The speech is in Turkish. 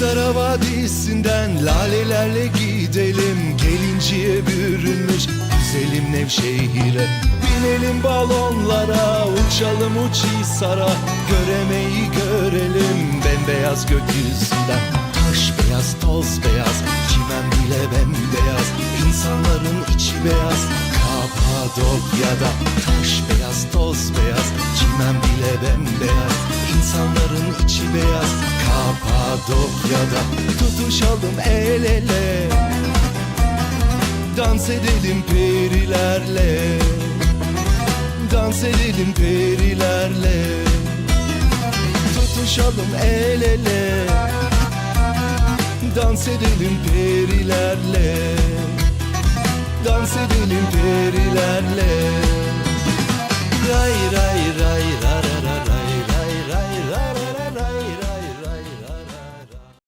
Sara Vadisi'nden lalelerle gidelim. Gelinciye bürünmüş güzelim Nevşehir'e. Binelim balonlara uçalım uçhisara. Göremeyi görelim bembeyaz gökyüzünden. Taş beyaz toz beyaz çimen bile bembeyaz. İnsanların içi beyaz Kapadokya'da. Taş beyaz toz beyaz çimen bile bembeyaz Kapadokya'da Tutuşalım el ele. Dans edelim perilerle. Dans edelim perilerle. Tutuşalım el ele. Dans edelim perilerle. Dans edelim perilerle. Ray